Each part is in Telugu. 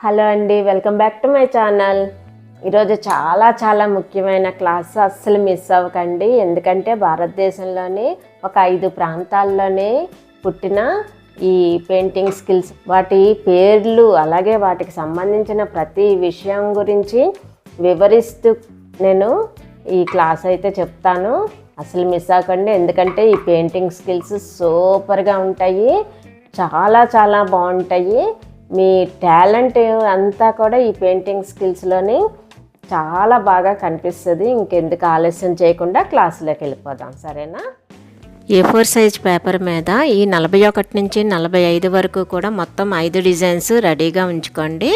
హలో అండి welcome back to my channel. ఈరోజు చాలా చాలా ముఖ్యమైన క్లాస్ అస్సలు మిస్ అవ్వకండి. ఎందుకంటే భారతదేశంలోని ఒక ఐదు ప్రాంతాల్లోనే పుట్టిన ఈ పెయింటింగ్ స్కిల్స్ వాటి పేర్లు అలాగే వాటికి సంబంధించిన ప్రతి విషయం గురించి వివరిస్తూ నేను ఈ క్లాస్ అయితే చెప్తాను. అసలు మిస్ అవ్వకండి. ఎందుకంటే ఈ పెయింటింగ్ స్కిల్స్ సూపర్గా ఉంటాయి. చాలా చాలా బాగుంటాయి. మీ టాలెంట్ అంతా కూడా ఈ పెయింటింగ్ స్కిల్స్లోని చాలా బాగా కనిపిస్తుంది. ఇంకెందుకు ఆలస్యం చేయకుండా క్లాసులోకి వెళ్ళిపోదాం. సరేనా? ఏ ఫోర్ సైజ్ పేపర్ మీద ఈ నలభై ఒకటి నుంచి నలభై ఐదు వరకు కూడా మొత్తం ఐదు డిజైన్స్ రెడీగా ఉంచుకోండి.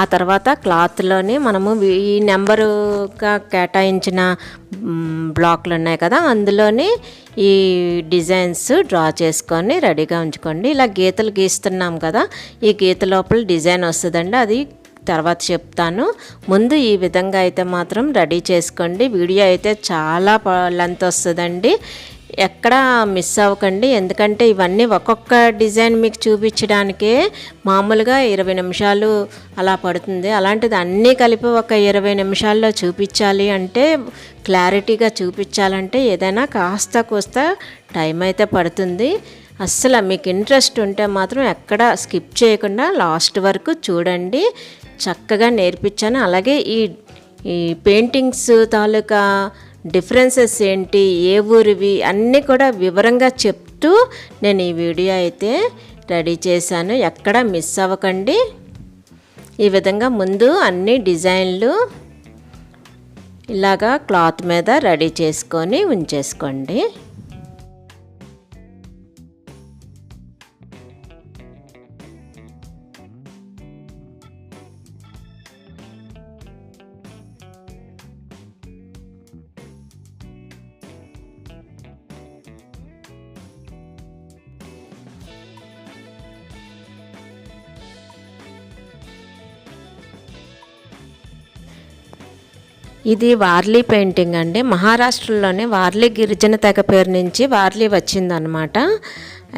ఆ తర్వాత క్లాత్లోని మనము ఈ నెంబరుగా కేటాయించిన బ్లాక్లు ఉన్నాయి కదా అందులోని ఈ డిజైన్స్ డ్రా చేసుకొని రెడీగా ఉంచుకోండి. ఇలా గీతలు గీస్తున్నాం కదా ఈ గీత లోపల డిజైన్ వస్తుందండి. అది తర్వాత చెప్తాను. ముందు ఈ విధంగా అయితే మాత్రం రెడీ చేసుకోండి. వీడియో అయితే చాలా లెంత్ వస్తుందండి. ఎక్కడా మిస్ అవ్వకండి. ఎందుకంటే ఇవన్నీ ఒక్కొక్క డిజైన్ మీకు చూపించడానికే మామూలుగా ఇరవై నిమిషాలు అలా పడుతుంది. అలాంటిది అన్నీ కలిపి ఒక ఇరవై నిమిషాల్లో చూపించాలి అంటే క్లారిటీగా చూపించాలంటే ఏదైనా కాస్త కోస్త టైం అయితే పడుతుంది. అస్సలు మీకు ఇంట్రెస్ట్ ఉంటే మాత్రం ఎక్కడ స్కిప్ చేయకుండా లాస్ట్ వరకు చూడండి. చక్కగా నేర్పించాను. అలాగే ఈ ఈ పెయింటింగ్స్ తాలూకా డిఫరెన్సెస్ ఏంటి ఏ ఊరివి అన్నీ కూడా వివరంగా చెప్తూ నేను ఈ వీడియో అయితే రెడీ చేశాను. ఎక్కడ మిస్ అవ్వకండి. ఈ విధంగా ముందు అన్ని డిజైన్లు ఇలాగా క్లాత్ మీద రెడీ చేసుకొని ఉంచేసుకోండి. ఇది వార్లీ పెయింటింగ్ అండి. మహారాష్ట్రలోని వార్లీ గిరిజన తెగ పేరు నుంచి వార్లీ వచ్చిందనమాట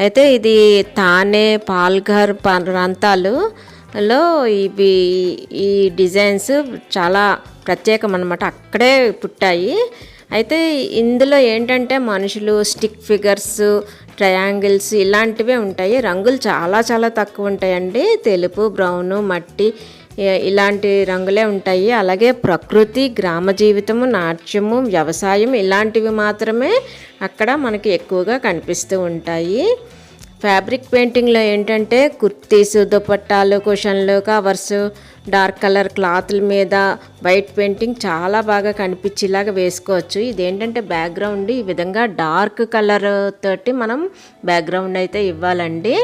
అయితే ఇది తానే పాల్ఘర్ ప్రాంతాలులో ఇవి ఈ డిజైన్స్ చాలా ప్రత్యేకం అనమాట అక్కడే పుట్టాయి. అయితే ఇందులో ఏంటంటే మనుషులు స్టిక్ ఫిగర్స్ ట్రయాంగిల్స్ ఇలాంటివే ఉంటాయి. రంగులు చాలా చాలా తక్కువ ఉంటాయండి. తెలుపు బ్రౌను మట్టి ఇలాంటి రంగులే ఉంటాయి. అలాగే ప్రకృతి గ్రామ జీవితము నాట్యము వ్యవసాయం ఇలాంటివి మాత్రమే అక్కడ మనకి ఎక్కువగా కనిపిస్తూ ఉంటాయి. ఫ్యాబ్రిక్ పెయింటింగ్లో ఏంటంటే కుర్తీస్ దుపట్టాలు కుషన్లు కవర్స్ డార్క్ కలర్ క్లాత్ల మీద వైట్ పెయింటింగ్ చాలా బాగా కనిపించేలాగా వేసుకోవచ్చు. ఇదేంటంటే బ్యాక్గ్రౌండ్ ఈ విధంగా డార్క్ కలర్ తోటి మనం బ్యాక్గ్రౌండ్ అయితే ఇవ్వాలండి.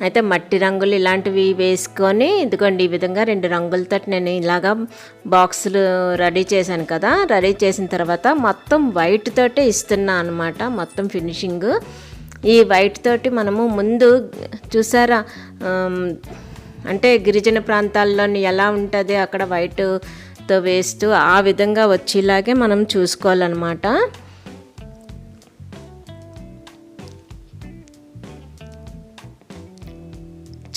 అయితే మట్టి రంగులు ఇలాంటివి వేసుకొని ఇదిగోండి ఈ విధంగా రెండు రంగులతో నేను ఇలాగా బాక్సులు రెడీ చేశాను కదా రెడీ చేసిన తర్వాత మొత్తం వైట్ తోటే ఇస్తున్నా అనమాట మొత్తం ఫినిషింగ్ ఈ వైట్ తోటి మనము ముందు చూసారా అంటే గిరిజన ప్రాంతాల్లోని ఎలా ఉంటుంది అక్కడ వైట్తో వేస్తూ ఆ విధంగా వచ్చేలాగే మనం చూసుకోవాలన్నమాట.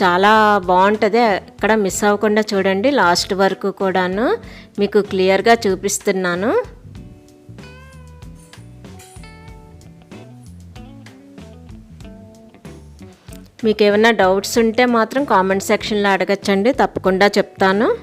చాలా బాగుంటుంది. ఎక్కడ మిస్ అవ్వకుండా చూడండి. లాస్ట్ వరకు కూడాను మీకు క్లియర్గా చూపిస్తున్నాను. మీకు ఏమైనా డౌట్స్ ఉంటే మాత్రం కామెంట్ సెక్షన్లో అడగచ్చండి. తప్పకుండా చెప్తాను.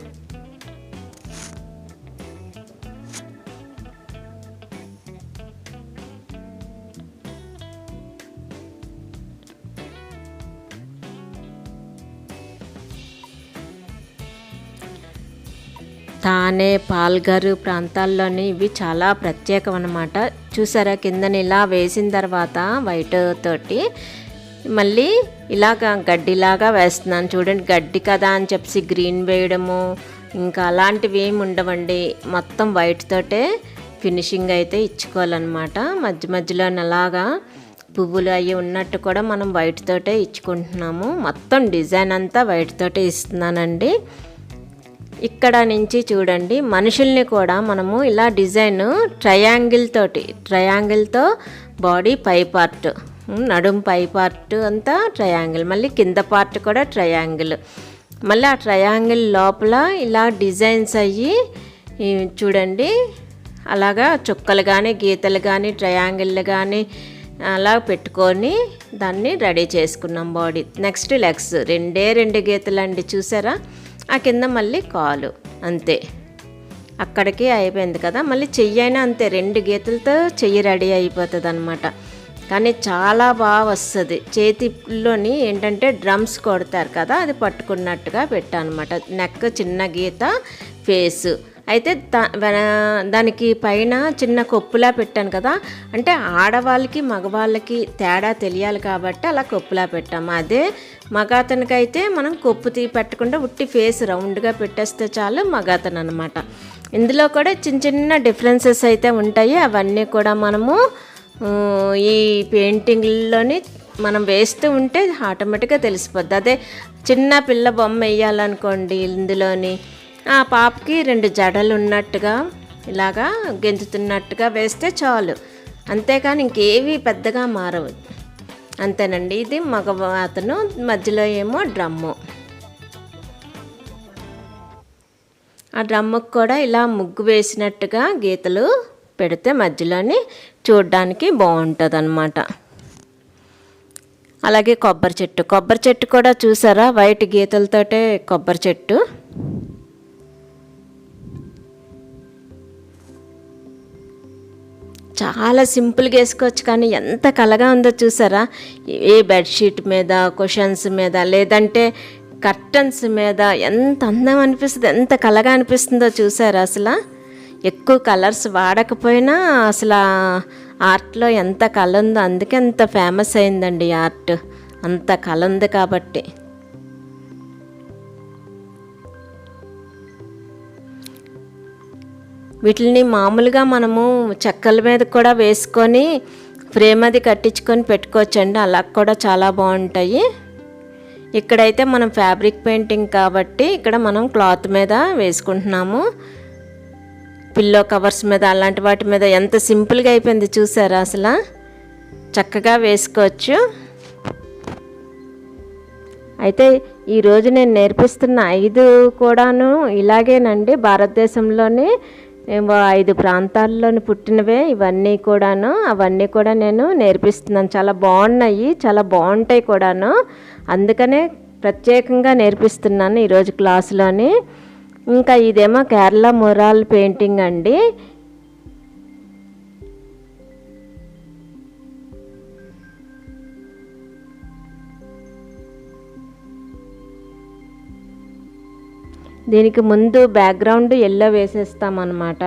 అలానే పాల్ఘర్ ప్రాంతాల్లోని ఇవి చాలా ప్రత్యేకం అన్నమాట చూసారా కిందని ఇలా వేసిన తర్వాత వైట్ తోటి మళ్ళీ ఇలాగ గడ్డిలాగా వేస్తున్నాను. చూడండి గడ్డి కదా అని చెప్పి గ్రీన్ వేయడము ఇంకా అలాంటివి ఏమి ఉండవండి. మొత్తం వైట్ తోటే ఫినిషింగ్ అయితే ఇచ్చుకోవాలన్నమాట. మధ్య మధ్యలో అలాగా పువ్వులు అవి ఉన్నట్టు కూడా మనం వైట్ తోటే ఇచ్చుకుంటున్నాము. మొత్తం డిజైన్ అంతా వైట్ తోటే ఇస్తున్నానండి. ఇక్కడ నుంచి చూడండి మనుషుల్ని కూడా మనము ఇలా డిజైన్ ట్రయాంగిల్ తోటి ట్రయాంగిల్తో బాడీ పై పార్ట్ నడుం పై పార్ట్ అంతా ట్రయాంగిల్ మళ్ళీ కింద పార్ట్ కూడా ట్రయాంగిల్ మళ్ళీ ఆ ట్రయాంగిల్ లోపల ఇలా డిజైన్స్ అయ్యి చూడండి అలాగా చుక్కలు కానీ గీతలు కానీ ట్రయాంగిల్ కానీ అలా పెట్టుకొని దాన్ని రెడీ చేసుకున్నాం బాడీ నెక్స్ట్ లెగ్స్ రెండే రెండు గీతలు అండి చూసారా? ఆ కింద మళ్ళీ కాలు అంతే. అక్కడికి అయిపోయింది కదా. మళ్ళీ చెయ్యి అయినా అంతే రెండు గీతలతో చెయ్యి రెడీ అయిపోతుంది అనమాట కానీ చాలా బాగా వస్తుంది. చేతిలోని ఏంటంటే డ్రమ్స్ కొడతారు కదా అది పట్టుకున్నట్టుగా పెట్టానమాట. అనమాట నెక్ చిన్న గీత ఫేస్. అయితే దా దానికి పైన చిన్న కొప్పులా పెట్టాను కదా అంటే ఆడవాళ్ళకి మగవాళ్ళకి తేడా తెలియాలి కాబట్టి అలా కొప్పులా పెట్టాము. అదే మగాతనికైతే మనం కొప్పు తీ పెట్టకుండా ఉట్టి ఫేస్ రౌండ్గా పెట్టేస్తే చాలు మగాతను అనమాట ఇందులో కూడా చిన్న చిన్న డిఫరెన్సెస్ అయితే ఉంటాయి. అవన్నీ కూడా మనము ఈ పెయింటింగ్లోని మనం వేస్తూ ఉంటే ఆటోమేటిక్గా తెలిసిపోద్ది. అదే చిన్న పిల్ల బొమ్మ వేయాలనుకోండి ఇందులోని ఆ పాపకి రెండు జడలు ఉన్నట్టుగా ఇలాగా గెంతుతున్నట్టుగా వేస్తే చాలు. అంతేకాని ఇంకేవి పెద్దగా మారవు. అంతేనండి ఇది మగ అతను మధ్యలో ఏమో డ్రమ్ము. ఆ డ్రమ్ముకు కూడా ఇలా ముగ్గు వేసినట్టుగా గీతలు పెడితే మధ్యలోని చూడడానికి బాగుంటుంది అనమాట అలాగే కొబ్బరి చెట్టు. కొబ్బరి చెట్టు కూడా చూసారా? వైట్ గీతలతోటే కొబ్బరి చెట్టు. చాలా సింపుల్గా వేసుకోవచ్చు కానీ ఎంత కలగా ఉందో చూసారా? ఏ బెడ్షీట్ మీద కుషన్స్ మీద లేదంటే కర్టన్స్ మీద ఎంత అందం అనిపిస్తుంది ఎంత కలగా అనిపిస్తుందో చూసారా అసలు? ఎక్కువ కలర్స్ వాడకపోయినా అసలు ఆర్ట్లో ఎంత కళ ఉందో అందుకే అంత ఫేమస్ అయిందండి ఈ ఆర్ట్. అంత కళ ఉంది కాబట్టి. వీటిని మామూలుగా మనము చెక్కల మీద కూడా వేసుకొని ఫ్రేమ్ అది కట్టించుకొని పెట్టుకోవచ్చండి. అలా కూడా చాలా బాగుంటాయి. ఇక్కడైతే మనం ఫ్యాబ్రిక్ పెయింటింగ్ కాబట్టి ఇక్కడ మనం క్లాత్ మీద వేసుకుంటున్నాము. పిల్లో కవర్స్ మీద అలాంటి వాటి మీద ఎంత సింపుల్గా అయిపోయింది చూసారా అసలు? చక్కగా వేసుకోవచ్చు. అయితే ఈరోజు నేను నేర్పిస్తున్న ఐదు కూడాను ఇలాగేనండి. భారతదేశంలోనే ఏవో ఐదు ప్రాంతాల్లోని పుట్టినవే ఇవన్నీ కూడాను అవన్నీ కూడా నేను నేర్పిస్తున్నాను. చాలా బాగున్నాయి చాలా బాగుంటాయి కూడాను. అందుకనే ప్రత్యేకంగా నేర్పిస్తున్నాను ఈరోజు క్లాసులోని. ఇంకా ఇదేమో కేరళ మొరాల్ పెయింటింగ్ అండి. దీనికి ముందు బ్యాక్గ్రౌండ్ ఎల్లో వేసేస్తామన్నమాట.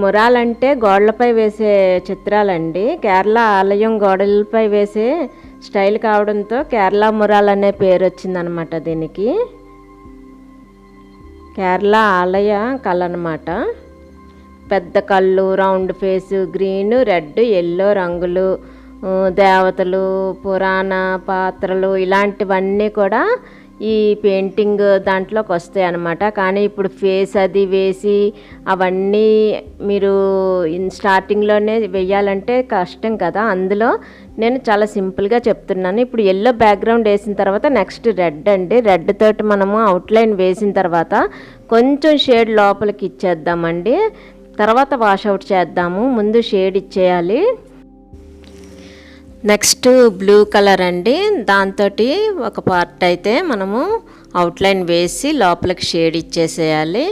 మురాలంటే గోడలపై వేసే చిత్రాలండి. కేరళ ఆలయం గోడలపై వేసే స్టైల్ కావడంతో కేరళ మురాల్ అనే పేరు వచ్చిందనమాట దీనికి. కేరళ ఆలయ కళ అనమాట పెద్ద కళ్ళు round face green red yellow రంగులు దేవతలు పురాణ పాత్రలు ఇలాంటివన్నీ కూడా ఈ పెయింటింగ్ దాంట్లోకి వస్తాయి అన్నమాట. కానీ ఇప్పుడు ఫేస్ అది వేసి అవన్నీ మీరు స్టార్టింగ్లోనే వేయాలంటే కష్టం కదా. అందులో నేను చాలా సింపుల్గా చెప్తున్నాను. ఇప్పుడు ఎల్లో బ్యాక్గ్రౌండ్ వేసిన తర్వాత నెక్స్ట్ రెడ్ అండి. రెడ్ తోటి మనము అవుట్లైన్ వేసిన తర్వాత కొంచెం షేడ్ లోపలికి ఇచ్చేద్దామండి. తర్వాత వాష్ అవుట్ చేద్దాము. ముందు షేడ్ ఇచ్చేయాలి. నెక్స్ట్ బ్లూ కలర్ అండి. దాంతో ఒక పార్ట్ అయితే మనము అవుట్లైన్ వేసి లోపలికి షేడ్ ఇచ్చేసేయాలి.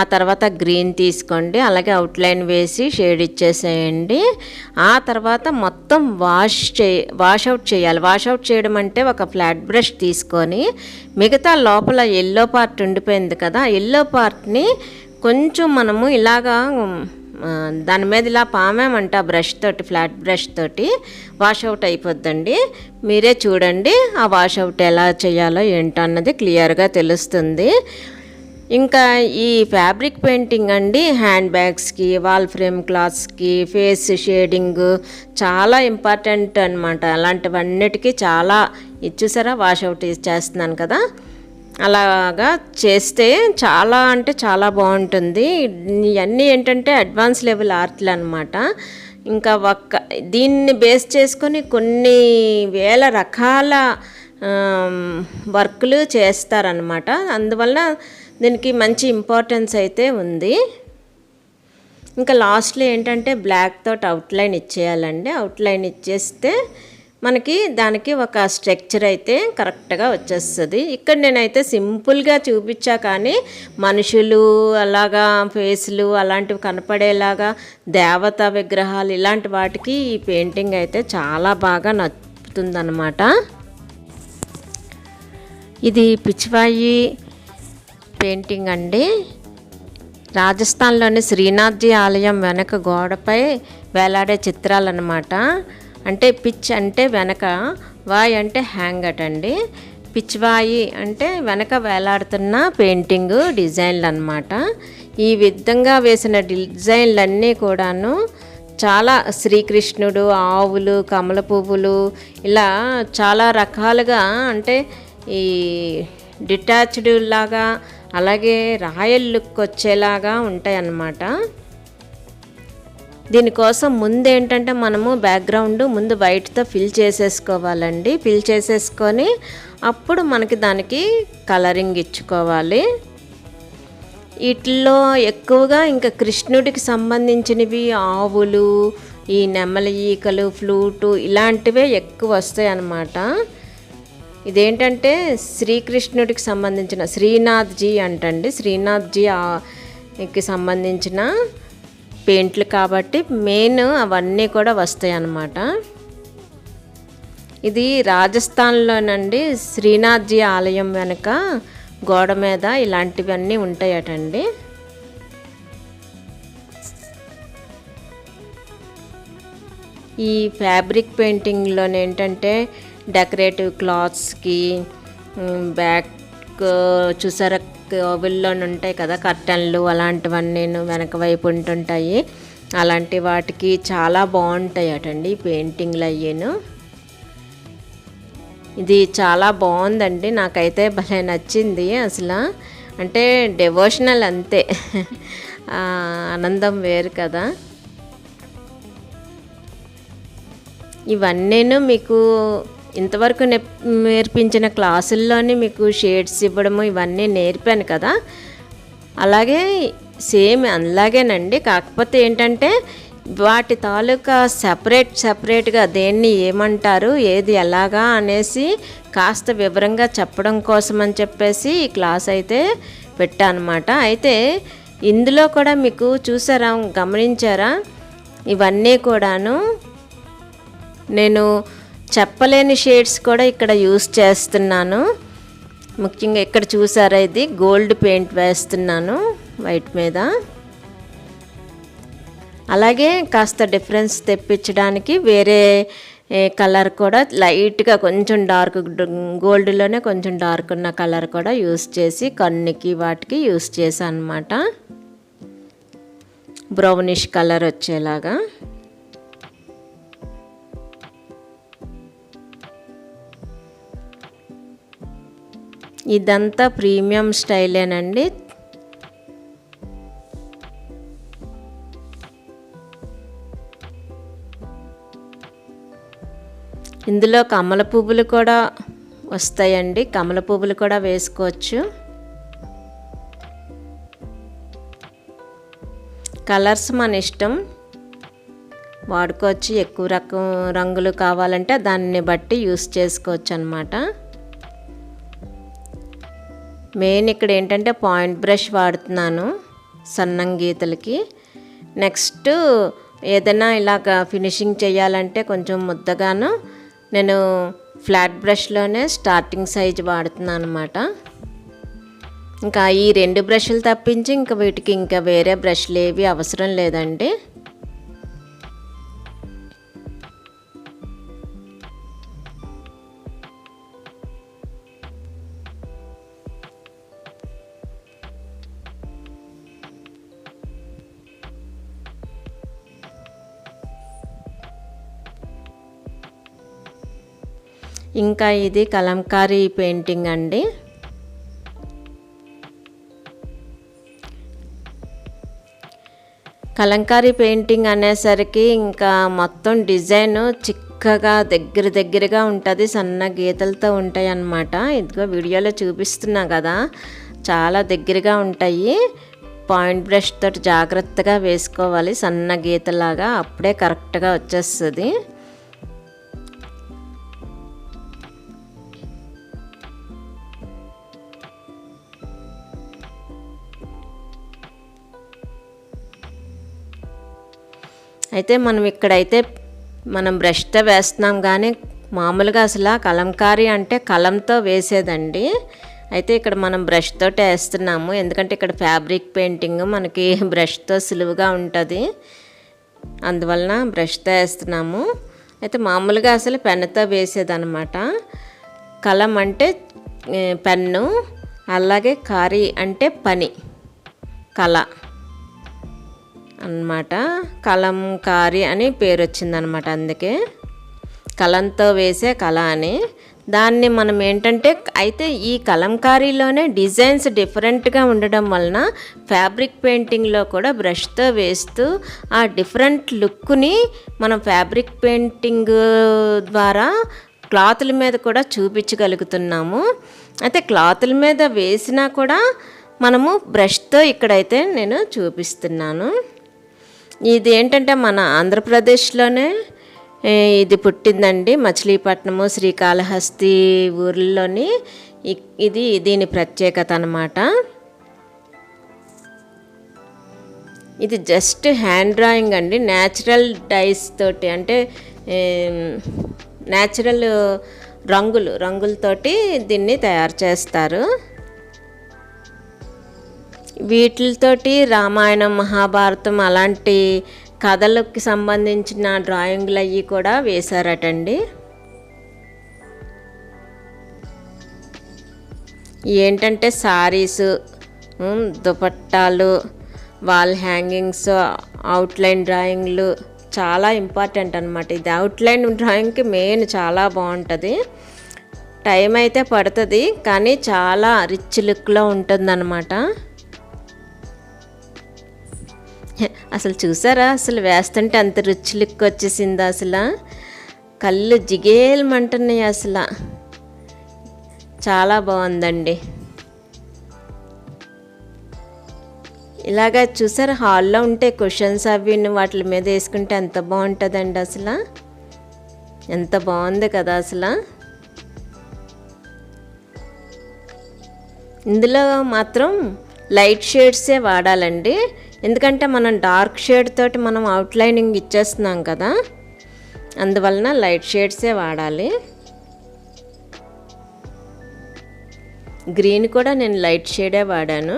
ఆ తర్వాత గ్రీన్ తీసుకోండి. అలాగే అవుట్లైన్ వేసి షేడ్ ఇచ్చేసేయండి. ఆ తర్వాత మొత్తం వాష్ చే వాష్ అవుట్ చేయాలి. వాష్ అవుట్ చేయడం అంటే ఒక ఫ్లాట్ బ్రష్ తీసుకొని మిగతా లోపల ఎల్లో పార్ట్ ఉండిపోయింది కదా ఎల్లో పార్ట్ని కొంచెం మనము ఇలాగా దాని మీద ఇలా పామామంట బ్రష్ తోటి ఫ్లాట్ బ్రష్ తోటి వాష్ అవుట్ అయిపోద్దండి. మీరే చూడండి ఆ వాష్ అవుట్ ఎలా చేయాలో ఏంటో అన్నది క్లియర్గా తెలుస్తుంది. ఇంకా ఈ ఫ్యాబ్రిక్ పెయింటింగ్ అండి హ్యాండ్ బ్యాగ్స్కి వాల్ ఫ్రేమ్ క్లాత్స్కి ఫేస్ షేడింగ్ చాలా ఇంపార్టెంట్ అనమాట అలాంటివన్నిటికీ చాలా ఇచ్చేసారా వాష్ అవుట్ చేస్తున్నాను కదా. అలాగా చేస్తే చాలా అంటే చాలా బాగుంటుంది. ఇవన్నీ ఏంటంటే అడ్వాన్స్ లెవెల్ ఆర్ట్లు అనమాట ఇంకా ఒక్క దీన్ని బేస్ చేసుకొని కొన్ని వేల రకాల వర్క్లు చేస్తారనమాట అందువల్ల దీనికి మంచి ఇంపార్టెన్స్ అయితే ఉంది. ఇంకా లాస్ట్లో ఏంటంటే బ్లాక్ తోటి అవుట్లైన్ ఇచ్చేయాలండి. అవుట్లైన్ ఇచ్చేస్తే మనకి దానికి ఒక స్ట్రక్చర్ అయితే కరెక్ట్గా వచ్చేస్తుంది. ఇక్కడ నేనైతే సింపుల్గా చూపించా కానీ మనుషులు అలాగా ఫేస్లు అలాంటివి కనపడేలాగా దేవతా విగ్రహాలు ఇలాంటి వాటికి ఈ పెయింటింగ్ అయితే చాలా బాగా నచ్చుతుందన్నమాట. ఇది పిచ్చివాయి పెయింటింగ్ అండి. రాజస్థాన్లోని శ్రీనాథ్జీ ఆలయం వెనక గోడపై వేలాడే చిత్రాలన్నమాట. అంటే పిచ్ అంటే వెనక వాయి అంటే హ్యాంగట్ అండి పిచ్వాయి అంటే వెనక వేలాడుతున్న పెయింటింగ్ డిజైన్లు అనమాట ఈ విధంగా వేసిన డిజైన్లన్నీ కూడాను చాలా శ్రీకృష్ణుడు ఆవులు కమల పువ్వులు ఇలా చాలా రకాలుగా అంటే ఈ డిటాచ్డ్ లాగా అలాగే రాయల్ లుక్ వచ్చేలాగా ఉంటాయన్నమాట. దీనికోసం ముందు ఏంటంటే మనము బ్యాక్గ్రౌండ్ ముందు వైట్తో ఫిల్ చేసేసుకోవాలండి. ఫిల్ చేసేసుకొని అప్పుడు మనకి దానికి కలరింగ్ ఇచ్చుకోవాలి. వీటిల్లో ఎక్కువగా ఇంకా కృష్ణుడికి సంబంధించినవి ఆవులు ఈ నెమలి ఈకలు ఫ్లూటు ఇలాంటివే ఎక్కువ వస్తాయి అన్నమాట ఇదేంటంటే శ్రీకృష్ణుడికి సంబంధించిన శ్రీనాథ్జీ అంటండి. శ్రీనాథ్జీకి సంబంధించిన పెయింట్లు కాబట్టి మెయిన్ అవన్నీ కూడా వస్తాయి అన్నమాట. ఇది రాజస్థాన్లోనండి శ్రీనాథ్జీ ఆలయం వెనుక గోడ మీద ఇలాంటివన్నీ ఉంటాయటండి. ఈ ఫ్యాబ్రిక్ పెయింటింగ్లోనే ఏంటంటే డెకరేటివ్ క్లాత్స్కి బ్యాక్ చూసారా కోవిల్లో ఉంటాయి కదా కర్టన్లు అలాంటివన్నీ వెనక వైపు ఉంటుంటాయి. అలాంటి వాటికి చాలా బాగుంటాయి అటండి పెయింటింగ్లు అయ్యాను. ఇది చాలా బాగుందండి నాకైతే భలే నచ్చింది అసలు. అంటే డెవోషనల్ అంతే. ఆనందం వేరు కదా. ఇవన్నీను మీకు ఇంతవరకు నే నేర్పించిన క్లాసుల్లోనే మీకు షేడ్స్ ఇవ్వడము ఇవన్నీ నేర్పాను కదా. అలాగే సేమ్ అలాగేనండి కాకపోతే ఏంటంటే వాటి తాలూకా సపరేట్ సపరేట్గా దేన్ని ఏమంటారు ఏది ఎలాగా అనేసి కాస్త వివరంగా చెప్పడం కోసం అని చెప్పేసి ఈ క్లాస్ అయితే పెట్టానమాట. అయితే ఇందులో కూడా మీకు చూసారా గమనించారా? ఇవన్నీ కూడాను నేను చెప్పలేని షేడ్స్ కూడా ఇక్కడ యూస్ చేస్తున్నాను. ముఖ్యంగా ఇక్కడ చూసారా ఇది? గోల్డ్ పెయింట్ వేస్తున్నాను వైట్ మీద. అలాగే కాస్త డిఫరెన్స్ తెప్పించడానికి వేరే కలర్ కూడా లైట్గా కొంచెం డార్క్ గోల్డ్లోనే కొంచెం డార్క్ ఉన్న కలర్ కూడా యూస్ చేసి కన్నుకి వాటికి యూస్ చేశాను అనమాట బ్రౌనిష్ కలర్ వచ్చేలాగా. ఇదంతా ప్రీమియం స్టైలేనండి. ఇందులో కమల పువ్వులు కూడా వస్తాయండి. కమల పువ్వులు కూడా వేసుకోవచ్చు. కలర్స్ మన ఇష్టం. వాడుకోవచ్చు. ఎక్కువ రకం రంగులు కావాలంటే దాన్ని బట్టి యూస్ చేసుకోవచ్చు అనమాట మెయిన్ ఇక్కడ ఏంటంటే పాయింట్ బ్రష్ వాడుతున్నాను సన్నం గీతలకి. నెక్స్ట్ ఏదైనా ఇలాగ ఫినిషింగ్ చేయాలంటే కొంచెం ముద్దగాను నేను ఫ్లాట్ బ్రష్లోనే స్టార్టింగ్ సైజ్ వాడుతున్నాను అనమాట ఇంకా ఈ రెండు బ్రష్లు తప్పించి ఇంకా వీటికి ఇంకా వేరే బ్రష్లు ఏవి అవసరం లేదండి. ఇంకా ఇది కలంకారీ పెయింటింగ్ అండి. కలంకారీ పెయింటింగ్ అనేసరికి ఇంకా మొత్తం డిజైన్ చిక్కగా దగ్గర దగ్గరగా ఉంటుంది సన్న గీతలతో ఉంటాయి అన్నమాట ఇదిగో వీడియోలో చూపిస్తున్నా కదా చాలా దగ్గరగా ఉంటాయి. పాయింట్ బ్రష్ తోటి జాగ్రత్తగా వేసుకోవాలి సన్న గీతలాగా అప్పుడే కరెక్ట్గా వచ్చేస్తుంది. అయితే మనం ఇక్కడైతే మనం బ్రష్తో వేస్తున్నాం కానీ మామూలుగా అసలు ఆ కలంకారీ అంటే కలంతో వేసేదండి. అయితే ఇక్కడ మనం బ్రష్తో వేస్తున్నాము. ఎందుకంటే ఇక్కడ ఫ్యాబ్రిక్ పెయింటింగ్ మనకి బ్రష్తో సులువుగా ఉంటుంది. అందువలన బ్రష్తో వేస్తున్నాము. అయితే మామూలుగా అసలు పెన్నుతో వేసేదనమాట కలం అంటే పెన్ను అలాగే కారీ అంటే పని కళ. అన్నమాట. కలంకారి అని పేరు వచ్చిందనమాట అందుకే. కలంతో వేసే కళ అని. దాన్ని మనం ఏంటంటే అయితే ఈ కలంకారీలోనే డిజైన్స్ డిఫరెంట్గా ఉండడం వలన ఫ్యాబ్రిక్ పెయింటింగ్లో కూడా బ్రష్తో వేస్తూ ఆ డిఫరెంట్ లుక్ని మనం ఫ్యాబ్రిక్ పెయింటింగ్ ద్వారా క్లాతుల మీద కూడా చూపించగలుగుతున్నాము. అయితే క్లాతుల మీద వేసినా కూడా మనము బ్రష్తో ఇక్కడైతే నేను చూపిస్తున్నాను. ఇది ఏంటంటే మన ఆంధ్రప్రదేశ్లోనే ఇది పుట్టిందండి మచిలీపట్నము శ్రీకాళహస్తి ఊర్లలోని ఇది దీని ప్రత్యేకత అన్నమాట. ఇది జస్ట్ హ్యాండ్ డ్రాయింగ్ అండి న్యాచురల్ డైస్ తోటి అంటే న్యాచురల్ రంగులు రంగులతోటి దీన్ని తయారు చేస్తారు. వీటితోటి రామాయణం మహాభారతం అలాంటి కథలకు సంబంధించిన డ్రాయింగ్లు అవి కూడా వేశారటండి. ఏంటంటే సారీస్ దుపట్టాలు వాల్ హ్యాంగింగ్స్ అవుట్లైన్ డ్రాయింగ్లు చాలా ఇంపార్టెంట్ అనమాట ఇది అవుట్లైన్ డ్రాయింగ్కి మెయిన్ చాలా బాగుంటుంది. టైం అయితే పడుతుంది కానీ చాలా రిచ్ లుక్లో ఉంటుందన్నమాట. అసలు చూసారా? అసలు వేస్తుంటే అంత రుచి లుక్ వచ్చేసింది అసలు? కళ్ళు జిగేలమంటున్నాయి అసలు. చాలా బాగుందండి. ఇలాగా చూసారా? హాల్లో ఉంటే క్వశ్చన్స్ అవి వాటి మీద వేసుకుంటే ఎంత బాగుంటుందండి అసలు? ఎంత బాగుంది కదా అసలు? ఇందులో మాత్రం లైట్ షేడ్సే వాడాలండి. ఎందుకంటే మనం డార్క్ షేడ్ తోటి మనం అవుట్లైనింగ్ ఇచ్చేస్తున్నాం కదా అందువలన లైట్ షేడ్సే వాడాలి. గ్రీన్ కూడా నేను లైట్ షేడే వాడాను.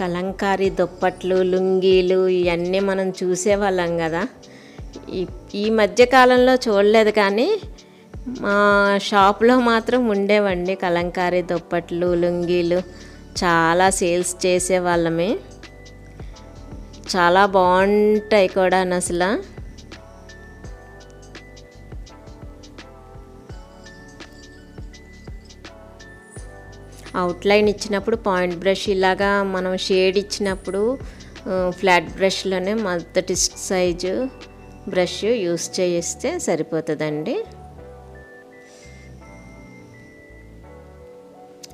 కలంకారీ దుప్పట్లు లుంగీలు ఇవన్నీ మనం చూసేవాళ్ళం కదా. ఈ మధ్యకాలంలో చూడలేదు కానీ మా షాప్లో మాత్రం ఉండేవండి కలంకారీ దుప్పట్లు లుంగీలు. చాలా సేల్స్ చేసేవాళ్ళమే. చాలా బాగుంటాయి కూడా అసలు. అవుట్లైన్ ఇచ్చినప్పుడు పాయింట్ బ్రష్ ఇలాగా మనం షేడ్ ఇచ్చినప్పుడు ఫ్లాట్ బ్రష్లోనే మొదటి సైజు బ్రష్ యూస్ చేస్తే సరిపోతుందండి.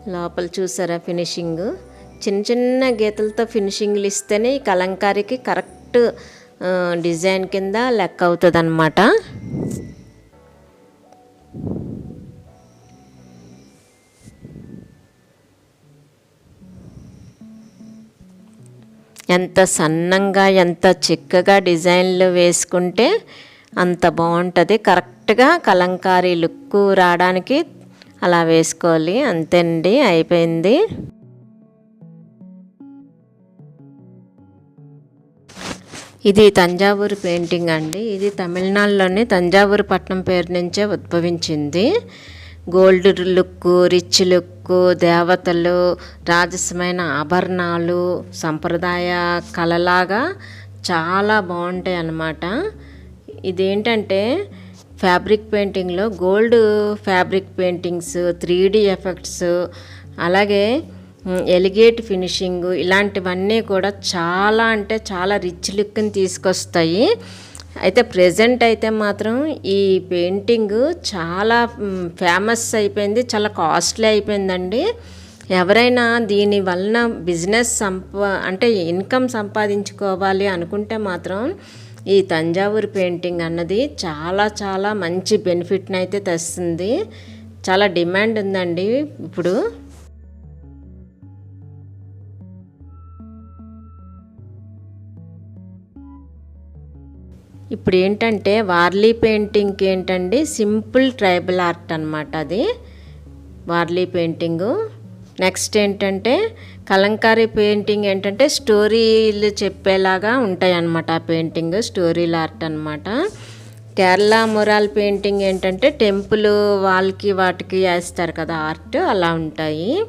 లోపల చూసారా ఫినిషింగ్ చిన్న చిన్న గీతలతో ఫినిషింగ్లు ఇస్తేనే ఈ కలంకారీకి కరెక్ట్ డిజైన్ కింద లెక్క అవుతుంది ఎంత సన్నంగా ఎంత చిక్కగా డిజైన్లు వేసుకుంటే అంత బాగుంటుంది. కరెక్ట్గా కలంకారీ లుక్ రావడానికి అలా వేసుకోవాలి. అంతేండి అయిపోయింది. ఇది తంజావూరు పెయింటింగ్ అండి. ఇది తమిళనాడులోని తంజావూరు పట్నం పేరు నుంచే ఉద్భవించింది. గోల్డ్ లుక్ రిచ్ లుక్ దేవతలు రాజసమైన ఆభరణాలు సంప్రదాయ కళలాగా చాలా బాగుంటాయి అన్నమాట. ఇదేంటంటే ఫ్యాబ్రిక్ పెయింటింగ్లో gold fabric paintings three D effects అలాగే ఎలిగేట్ ఫినిషింగ్ ఇలాంటివన్నీ కూడా చాలా అంటే చాలా రిచ్ లుక్ని తీసుకొస్తాయి. అయితే ప్రజెంట్ అయితే మాత్రం ఈ పెయింటింగ్ చాలా ఫేమస్ అయిపోయింది చాలా కాస్ట్లీ అయిపోయిందండి. ఎవరైనా దీని వలన బిజినెస్ సంపా అంటే ఇన్కమ్ సంపాదించుకోవాలి అనుకుంటే మాత్రం ఈ తంజావూరు పెయింటింగ్ అన్నది చాలా చాలా మంచి బెనిఫిట్ని అయితే తెస్తుంది. చాలా డిమాండ్ ఉందండి. ఇప్పుడు ఇప్పుడు ఏంటంటే వార్లీ పెయింటింగ్కి ఏంటండి సింపుల్ ట్రైబల్ ఆర్ట్ అనమాట అది. వార్లీ పెయింటింగు. నెక్స్ట్ ఏంటంటే కలంకారీ పెయింటింగ్ ఏంటంటే స్టోరీలు చెప్పేలాగా ఉంటాయి అన్నమాట ఆ పెయింటింగ్ స్టోరీల ఆర్ట్ అనమాట కేరళ మొరాల్ పెయింటింగ్ ఏంటంటే టెంపుల్ వాళ్ళకి వాటికి వేస్తారు కదా ఆర్ట్ అలా ఉంటాయి.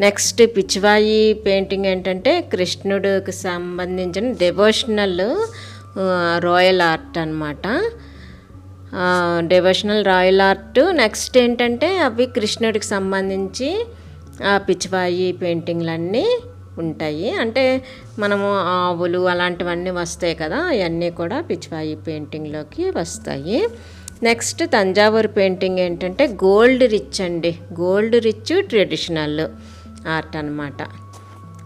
నెక్స్ట్ పిచ్చివాయి పెయింటింగ్ ఏంటంటే కృష్ణుడికి సంబంధించిన డెవోషనల్ రాయల్ ఆర్ట్ అనమాట డెవోషనల్ రాయల్ ఆర్ట్. నెక్స్ట్ ఏంటంటే అవి కృష్ణుడికి సంబంధించి ఆ పిచ్చివాయి పెయింటింగ్లన్నీ ఉంటాయి. అంటే మనము ఆవులు అలాంటివన్నీ వస్తాయి కదా అవన్నీ కూడా పిచ్చివాయి పెయింటింగ్లోకి వస్తాయి. నెక్స్ట్ తంజావూరు పెయింటింగ్ ఏంటంటే గోల్డ్ రిచ్ అండి. గోల్డ్ రిచ్ ట్రెడిషనల్ ఆర్ట్ అనమాట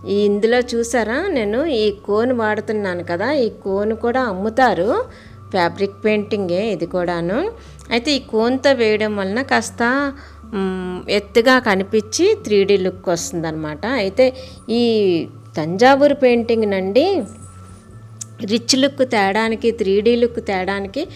ఇందులో చూసారా? నేను ఈ కోన్ వాడుతున్నాను కదా ఈ కోన్ కూడా అమ్ముతారు. ఫ్యాబ్రిక్ పెయింటింగే ఇది కూడాను. అయితే ఈ కోన్తో వేయడం వలన కాస్త ఎత్తుగా కనిపించి త్రీ డీ లుక్ వస్తుందన్నమాట. అయితే ఈ తంజావూరు పెయింటింగ్ నండి రిచ్ లుక్ తేడానికి త్రీ డీ లుక్ తేడానికి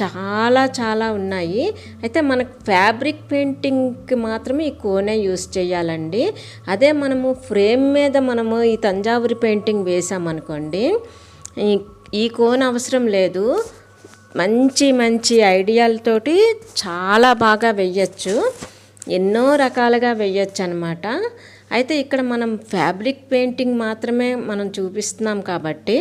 చాలా చాలా ఉన్నాయి. అయితే మనకు ఫ్యాబ్రిక్ పెయింటింగ్కి మాత్రమే ఈ కోనే యూస్ చేయాలండి. అదే మనము ఫ్రేమ్ మీద మనము ఈ తంజావూరి పెయింటింగ్ వేసామనుకోండి ఈ కోన్ అవసరం లేదు. మంచి మంచి ఐడియాలతోటి చాలా బాగా వెయ్యొచ్చు ఎన్నో రకాలుగా వెయ్యొచ్చు అనమాట అయితే ఇక్కడ మనం ఫ్యాబ్రిక్ పెయింటింగ్ మాత్రమే మనం చూపిస్తున్నాం కాబట్టి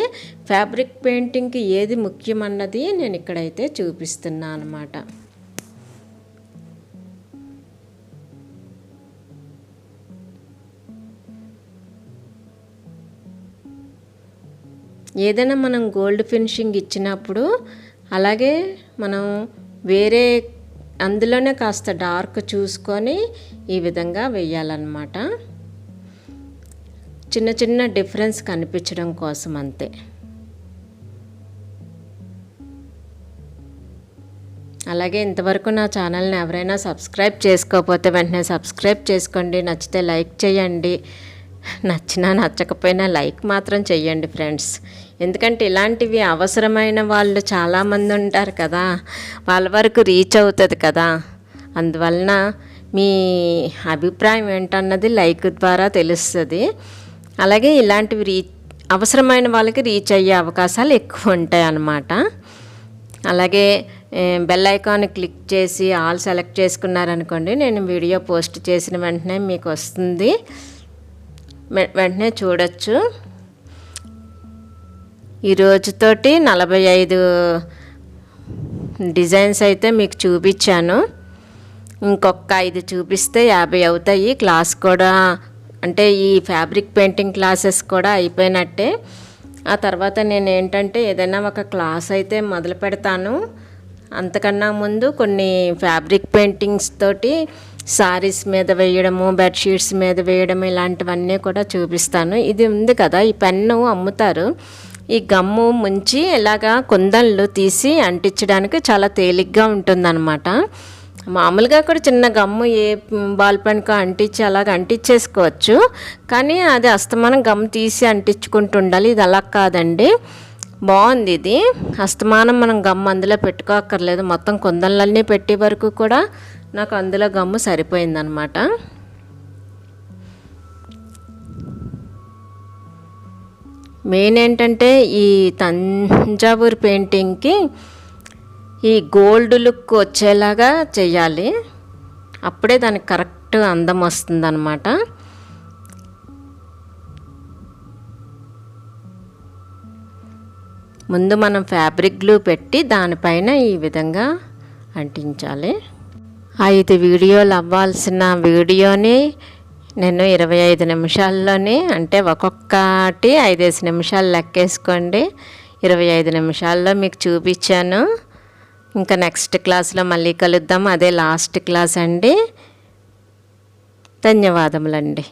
ఫ్యాబ్రిక్ పెయింటింగ్కి ఏది ముఖ్యమన్నది నేను ఇక్కడైతే చూపిస్తున్నాను అనమాట ఏదైనా మనం గోల్డ్ ఫినిషింగ్ ఇచ్చినప్పుడు అలాగే మనం వేరే అందులోనే కాస్త డార్క్ చూసుకొని ఈ విధంగా వేయాలన్నమాట. చిన్న చిన్న డిఫరెన్స్ కనిపించడం కోసం అంతే. అలాగే ఇంతవరకు నా ఛానల్ని ఎవరైనా సబ్స్క్రైబ్ చేసుకోకపోతే వెంటనే సబ్స్క్రైబ్ చేసుకోండి నచ్చితే లైక్ చేయండి. నచ్చినా నచ్చకపోయినా లైక్ మాత్రం చెయ్యండి ఫ్రెండ్స్. ఎందుకంటే ఇలాంటివి అవసరమైన వాళ్ళు చాలామంది ఉంటారు కదా వాళ్ళ వరకు రీచ్ అవుతుంది కదా. అందువలన మీ అభిప్రాయం ఏంటన్నది లైక్ ద్వారా తెలుస్తుంది. అలాగే ఇలాంటివి రీచ్ అవసరమైన వాళ్ళకి రీచ్ అయ్యే అవకాశాలు ఎక్కువ ఉంటాయి అన్నమాట. అలాగే బెల్ ఐకాన్ క్లిక్ చేసి ఆల్ సెలెక్ట్ చేసుకున్నారనుకోండి నేను వీడియో పోస్ట్ చేసిన వెంటనే మీకు వస్తుంది. వెంటనే చూడొచ్చు. ఈ రోజుతోటి నలభై ఐదు డిజైన్స్ అయితే మీకు చూపించాను. ఇంకొక ఐదు చూపిస్తే యాభై అవుతాయి. క్లాస్ కూడా అంటే ఈ ఫ్యాబ్రిక్ పెయింటింగ్ క్లాసెస్ కూడా అయిపోయినట్టే. ఆ తర్వాత నేను ఏంటంటే ఏదైనా ఒక క్లాస్ అయితే మొదలు పెడతాను. అంతకన్నా ముందు కొన్ని ఫ్యాబ్రిక్ పెయింటింగ్స్ తోటి సారీస్ మీద వేయడము బెడ్షీట్స్ మీద వేయడం ఇలాంటివన్నీ కూడా చూపిస్తాను. ఇది ఉంది కదా ఈ పెన్ను అమ్ముతారు. ఈ గమ్ము ముంచి ఇలాగా కుందన్లు తీసి అంటించడానికి చాలా తేలిగ్గా ఉంటుందన్నమాట. మామూలుగా కూడా చిన్న గమ్ము ఏ బాల్ పెన్కో అంటించి అలాగ అంటించేసుకోవచ్చు. కానీ అది అస్తమానం గమ్ తీసి అంటించుకుంటూ ఉండాలి. ఇది అలా కాదండి. బాగుంది ఇది. అస్తమానం మనం గమ్ అందులో పెట్టుకోక్కర్లేదు. మొత్తం కుందన్లన్నీ పెట్టే వరకు కూడా నాకు అందులో గమ్ము సరిపోయిందనమాట మెయిన్ ఏంటంటే ఈ తంజావూర్ పెయింటింగ్కి ఈ గోల్డ్ లుక్ వచ్చేలాగా చేయాలి అప్పుడే దానికి కరెక్ట్ అందం వస్తుందన్నమాట. ముందు మనం ఫ్యాబ్రిక్ గ్లూ పెట్టి దానిపైన ఈ విధంగా అంటించాలి. ఐదు వీడియోలు అవ్వాల్సిన వీడియోని నేను ఇరవై ఐదు నిమిషాల్లోనే అంటే ఒక్కొక్కటి ఐదేసి నిమిషాలు లెక్కేసుకోండి. ఇరవై ఐదు నిమిషాల్లో మీకు చూపించాను. ఇంకా నెక్స్ట్ క్లాస్లో మళ్ళీ కలుద్దాం. అదే లాస్ట్ క్లాస్ అండి. ధన్యవాదములండి.